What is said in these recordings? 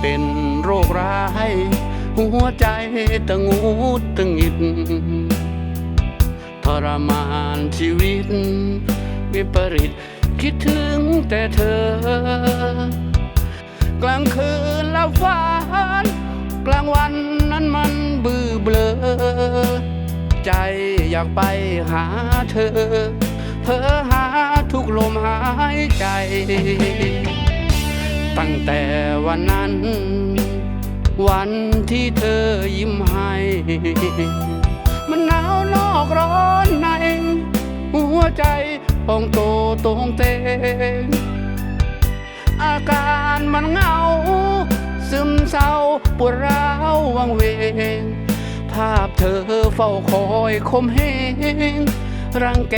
เป็นโรคร้าย หัวใจตะงูตะงิด ทรมานชีวิต วิปริตคิดถึงแต่เธอ กลางคืนละฝันกลางวันนั้นมันบือเบลอ ใจอยากไปหาเธอเพ้อหาทุกลมหายใจ ตั้งแต่วันนั้น วันที่เธอยิ้มให้ มันหนาวนอกร้อนใน หัวใจพองโตตรงเตงอาการมันเหงา ซึมเศร้าปวดร้าววังเวง ภาพเธอเฝ้าคอยคมเหงรังแก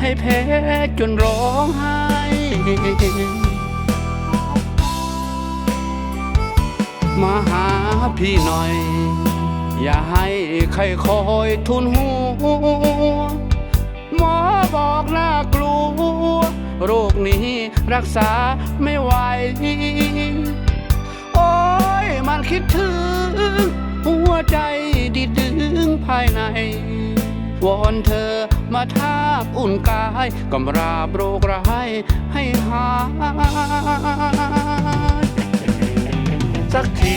ให้แพ้จนร้องไห้ มาหาพี่หน่อย อย่าให้ใครคอยทุนหัวหมอบอกน่ากลัว โรคนี้รักษาไม่ไหว โอ้ยมันคิดถึง หัวใจดิดดึงภายใน วอนเธอมาทาบอุ่นกายกำราบโรคร้ายให้หาย สักที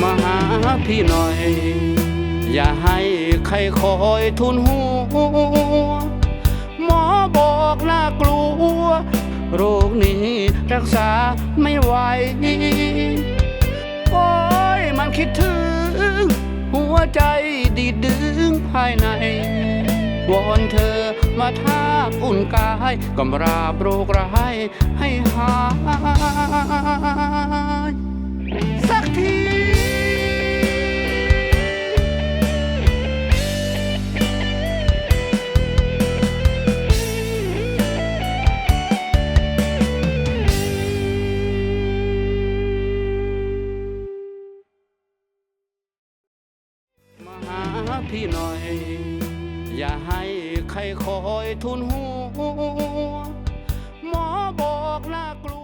มาหาพี่หน่อย อย่าให้ใครคอยทุนหัว หมอบอกน่ากลัว โรคนี้รักษาไม่ไหว โอ้ยมันคิดถึง หัวใจดีดึงภายใน วอนเธอมาทาบอุ่นกายกำราบโรคร้ายให้หาย พี่หน่อย อย่าให้ใครคอยทุนหัว หมอบอกน่ากลัว